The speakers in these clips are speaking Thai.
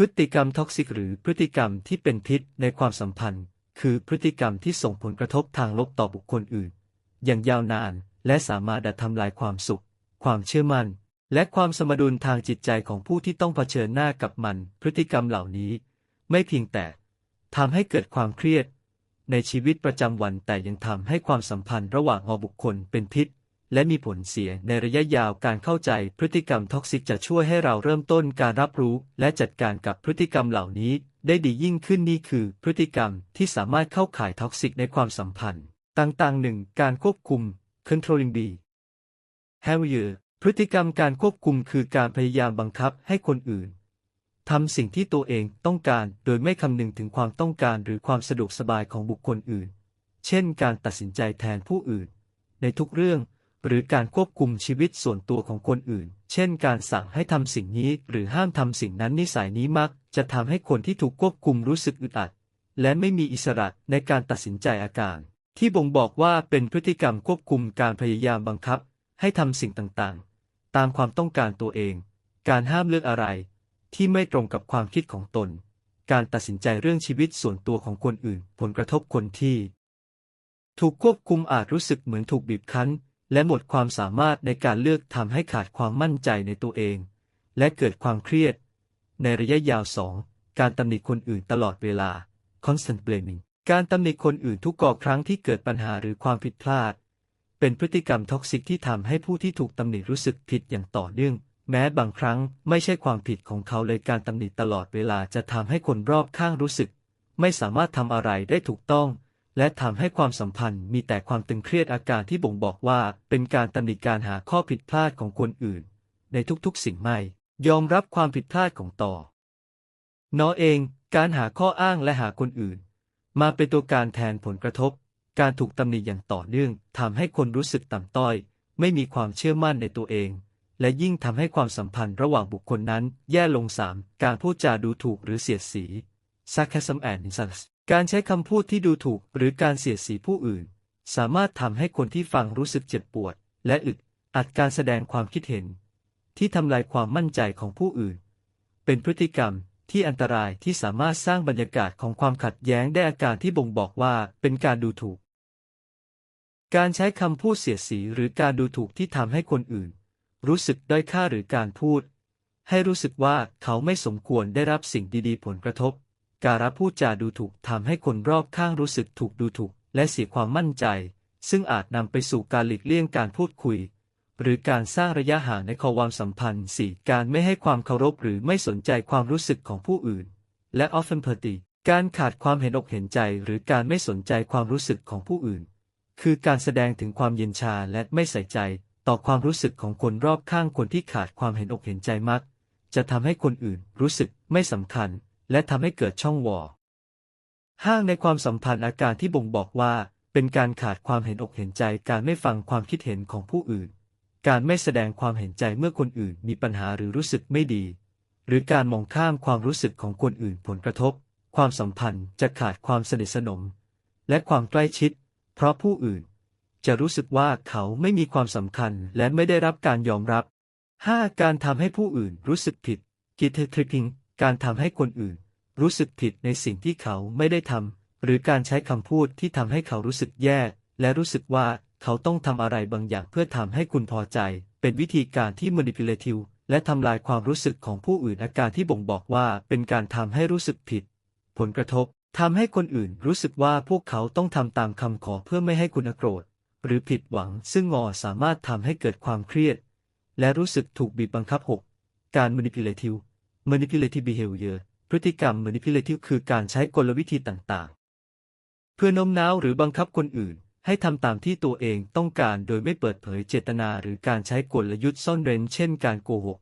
พฤติกรรมท็อกซิกหรือพฤติกรรมที่เป็นพิษในความสัมพันธ์ คือพฤติกรรมที่ส่งผลกระทบทางลบต่อบุคคลอื่น อย่างยาวนานและสามารถดัดทำลายความสุข ความเชื่อมั่น และความสมดุลทางจิตใจของผู้ที่ต้องเผชิญหน้ากับมัน พฤติกรรมเหล่านี้ ไม่เพียงแต่ทำให้เกิดความเครียด ในชีวิตประจำวันแต่ยังทำให้ความสัมพันธ์ระหว่างอบุคคลเป็นพิษ และมีผลเสียในระยะยาวการเข้าใจพฤติกรรมท็อกซิกจะช่วยให้เราเริ่มต้นการรับรู้ และจัดการกับพฤติกรรมเหล่านี้ ได้ดียิ่งขึ้นนี่คือ พฤติกรรมที่สามารถเข้าข่ายท็อกซิกในความสัมพันธ์ ต่างๆหนึ่งการควบคุม controlling B behavior พฤติกรรมการควบคุมคือการพยายามบังคับให้คนอื่นทำสิ่งที่ตัวเองต้องการโดยไม่คำนึงถึงความต้องการหรือความสะดวกสบายของบุคคลอื่น เช่น การตัดสินใจแทนผู้อื่น ในทุกเรื่อง หรือการควบคุมชีวิตส่วนตัวของคนอื่น เช่นการสั่งให้ทำสิ่งนี้หรือห้ามทำสิ่งนั้นนิสัยนี้มัก จะทำให้คนที่ถูกควบคุมรู้สึกอึดอัด และไม่มีอิสระในการตัดสินใจอาการ ที่บ่งบอกว่าเป็นพฤติกรรมควบคุมการพยายามบังคับ ให้ทำสิ่งต่างๆ ตามความต้องการตัวเอง การห้ามเลือกอะไร ที่ไม่ตรงกับความคิดของตน การตัดสินใจเรื่องชีวิตส่วนตัวของคนอื่น ผลกระทบคนที่ ถูกควบคุมอาจรู้สึกเหมือนถูกบีบคั้น และหมดความสามารถในการเลือกทำให้ขาดความมั่นใจในตัวเอง และเกิดความเครียด ในระยะยาวสองการตำหนิคนอื่นตลอดเวลา constant blaming การตำหนิคนอื่นทุกก่อครั้งที่เกิดปัญหาหรือความผิดพลาด เป็นพฤติกรรมท็อกซิกที่ทำให้ผู้ที่ถูกตำหนิรู้สึกผิดอย่างต่อเนื่อง แม้บางครั้งไม่ใช่ความผิดของเขาเลยการตำหนิตลอดเวลาจะทำให้คนรอบข้างรู้สึก ไม่สามารถทำอะไรได้ถูกต้อง และทำให้ความสัมพันธ์มีแต่ความตึงเครียดอาการที่บ่งบอกว่าเป็นการตำหนิการหาข้อผิดพลาดของคนอื่น ในทุกๆ สิ่งไม่ ยอมรับความผิดพลาดของต่อนอเองการหาข้ออ้างและหาคนอื่น มาเป็นตัวการแทนผลกระทบ การถูกตำหนิอย่างต่อเนื่องทำให้คนรู้สึกต่ำต้อย ไม่มีความเชื่อมั่นในตัวเอง และยิ่งทำให้ความสัมพันธ์ระหว่างบุคคลนั้น แย่ลงสามการพูดจาดูถูกหรือเสียดสี sarcasm and insults การใช้คำพูดที่ดูถูกหรือการเสียดสีผู้อื่น สามารถทำให้คนที่ฟังรู้สึกเจ็บปวด และอึดอัดการแสดงความคิดเห็น ที่ทำลายความมั่นใจของผู้อื่น เป็นพฤติกรรมที่อันตรายที่สามารถสร้างบรรยากาศของความขัดแย้งได้อาการที่บ่งบอกว่าเป็นการดูถูก การใช้คำพูดเสียดสีหรือการดูถูกที่ทำให้คนอื่น รู้สึกด้อยค่าหรือการพูด ให้รู้สึกว่าเขาไม่สมควรได้รับสิ่งดีๆ ผลกระทบ การพูดจาดูถูกทำให้คนรอบข้างรู้สึกถูกดูถูก และเสียความมั่นใจ ซึ่งอาจนำไปสู่การหลีกเลี่ยงการพูดคุย หรือการสร้างระยะห่างในความสัมพันธ์ 4. การไม่ให้ความเคารพหรือไม่สนใจความรู้สึกของผู้อื่น และ often p a t y การขาดความเห็นอกเห็นใจหรือการไม่สนใจความรู้สึกของผู้อื่น คือการแสดงถึงความเย็นชาและไม่ใส่ใจ ต่อความรู้สึกของคนรอบข้างคนที่ขาดความเห็นอกเห็นใจมัก จะทำให้คนอื่นรู้สึกไม่สำคัญ และทำให้เกิดช่องว่ห้างในความสัมพันธ์อาการที่บ่งบอกว่า เป็นการขาดความเห็นอกเห็นใจ การไม่ฟังความคิดเห็นของผู้อื่น การไม่แสดงความเห็นใจเมื่อคนอื่นมีปัญหาหรือรู้สึกไม่ดี หรือการมองข้ามความรู้สึกของคนอื่นผลกระทบ ความสัมพันธ์จะขาดความสนิทสนม และความใกล้ชิด เพราะผู้อื่น จะรู้สึกว่าเขาไม่มีความสำคัญและไม่ได้รับการยอมรับ 5. การทำให้ผู้อื่นรู้สึกผิดกิททริพิง การทำให้คนอื่น รู้สึกผิดในสิ่งที่เขาไม่ได้ทำหรือการใช้คำพูดที่ทำให้เขารู้สึกแย่ และรู้สึกว่าเขาต้องทำอะไรบางอย่างเพื่อทำให้คุณพอใจ เป็นวิธีการที่ manipulative และทำลายความรู้สึกของผู้อื่นอาการที่บ่งบอกว่าเป็นการทำให้รู้สึกผิด ผลกระทบทำให้คนอื่นรู้สึกว่าพวกเขาต้องทำตามคำขอเพื่อไม่ให้คุณโกรธ หรือผิดหวัง ซึ่งงอสามารถทำให้เกิดความเครียด และรู้สึกถูกบีบบังคับ 6. การ manipulative manipulative behavior พฤติกรรม manipulative คือการใช้กลวิธีต่างๆ เพื่อโน้มน้าวหรือบังคับคนอื่น ให้ทำตามที่ตัวเองต้องการโดยไม่เปิดเผยเจตนาหรือการใช้กลยุทธ์ซ่อนเร้นเช่นการโกหก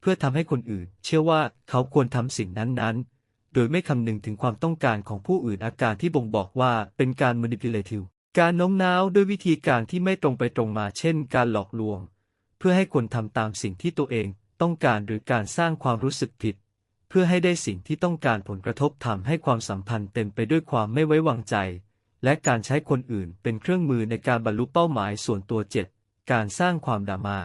เพื่อทำให้คนอื่น เชื่อว่าเขาควรทำสิ่งนั้นๆ โดยไม่คำนึงถึงความต้องการของผู้อื่นอาการที่บ่งบอกว่าเป็นการ manipulative การโน้มน้าวด้วยวิธีการที่ไม่ตรงไปตรงมาเช่น การหลอกลวง เพื่อให้คนทำตามสิ่งที่ตัวเอง ต้องการหรือการสร้างความรู้สึกผิด เพื่อให้ได้สิ่งที่ต้องการผลกระทบทำให้ความสัมพันธ์เต็มไปด้วยความไม่ไว้วางใจ และการใช้คนอื่นเป็นเครื่องมือในการบรรลุเป้าหมายส่วนตัว 7. การสร้างความดราม่า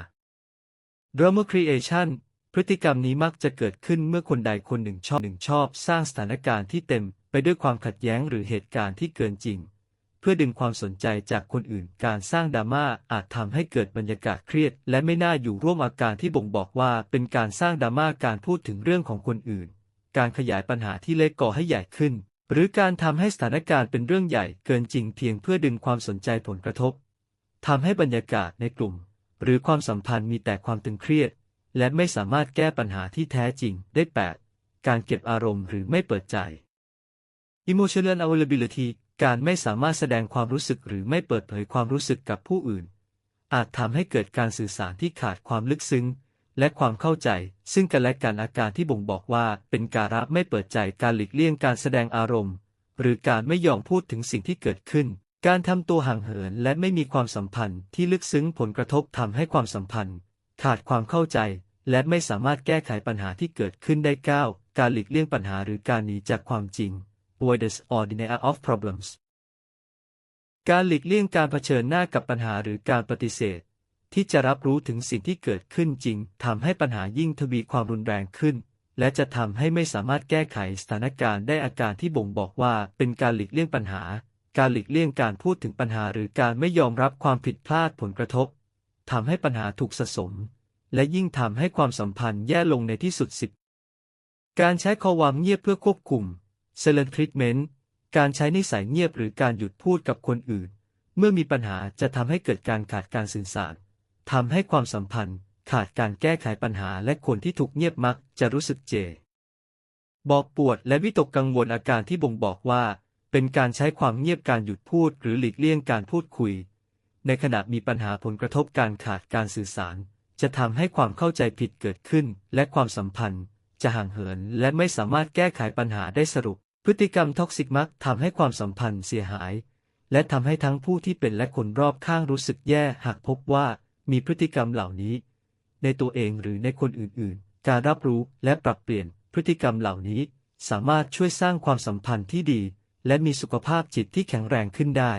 Drama Creation พฤติกรรมนี้มักจะเกิดขึ้นเมื่อคนใดคนหนึ่งชอบหนึ่งชอบ สร้างสถานการณ์ที่เต็มไปด้วยความขัดแย้งหรือเหตุการณ์ที่เกินจริง เพื่อดึงความสนใจจากคนอื่น การสร้างดราม่าอาจทำให้เกิดบรรยากาศเครียด และไม่น่าอยู่ร่วมอาการที่บ่งบอกว่าเป็นการสร้างดราม่าการพูดถึงเรื่องของคนอื่น การขยายปัญหาที่เล็กก่อให้ใหญ่ขึ้น หรือการทำให้สถานการณ์เป็นเรื่องใหญ่เกินจริงเพียงเพื่อดึงความสนใจผลกระทบทำให้บรรยากาศในกลุ่ม หรือความสัมพันธ์มีแต่ความตึงเครียด และไม่สามารถแก้ปัญหาที่แท้จริงได้ 8. การเก็บอารมณ์หรือไม่เปิดใจ emotional availability การไม่สามารถแสดงความรู้สึกหรือไม่เปิดเผยความรู้สึกกับผู้อื่น อาจทำให้เกิดการสื่อสารที่ขาดความลึกซึ้ง และความเข้าใจ ซึ่งกันและกันอาการที่บ่งบอกว่าเป็นการะไม่เปิดใจการหลีกเลี่ยงการแสดงอารมณ์ หรือการไม่ยอมพูดถึงสิ่งที่เกิดขึ้น การทำตัวห่างเหินและไม่มีความสัมพันธ์ที่ลึกซึ้งผลกระทบทำให้ความสัมพันธ์ ขาดความเข้าใจ และไม่สามารถแก้ไขปัญหาที่เกิดขึ้นได้9การหลีกเลี่ยงปัญหาหรือการหนีจากความจริง avoidance or denial of problems การหลีกเลี่ยงการเผชิญหน้ากับปัญหาหรือการปฏิเสธ ที่จะรับรู้ถึงสิ่งที่เกิดขึ้นจริงทำให้ปัญหายิ่งทวีความรุนแรงขึ้น และจะทำให้ไม่สามารถแก้ไขสถานการณ์ได้อาการที่บ่งบอกว่าเป็นการหลีกเลี่ยงปัญหา การหลีกเลี่ยงการพูดถึงปัญหาหรือการไม่ยอมรับความผิดพลาดผลกระทบทำให้ปัญหาถูกสะสม และยิ่งทำให้ความสัมพันธ์แย่ลงในที่สุดสิบการใช้ข้อความเงียบเพื่อควบคุม silent treatment การใช้นิสัยเงียบหรือการหยุดพูดกับคนอื่น เมื่อมีปัญหาจะทำให้เกิดการขาดการสื่อสารทำให้ความสัมพันธ์ ขาดการแก้ไขปัญหาและคนที่ถูกเงียบมักจะรู้สึกเจ บอกปวดและวิตกกังวลอาการที่บ่งบอกว่า เป็นการใช้ความเงียบการหยุดพูดหรือหลีกเลี่ยงการพูดคุย ในขณะมีปัญหาผลกระทบการขาดการสื่อสาร จะทำให้ความเข้าใจผิดเกิดขึ้น และความสัมพันธ์ จะห่างเหิน และไม่สามารถแก้ไขปัญหาได้สรุป พฤติกรรมท็อกซิกมักทำให้ความสัมพันธ์เสียหาย และทำให้ทั้งผู้ที่เป็นและคนรอบข้างรู้สึกแย่หากพบว่ามีพฤติกรรมเหล่านี้ ในตัวเองหรือในคนอื่นๆ การรับรู้และปรับเปลี่ยนพฤติกรรมเหล่านี้ สามารถช่วยสร้างความสัมพันธ์ที่ดี และมีสุขภาพจิตที่แข็งแรงขึ้นได้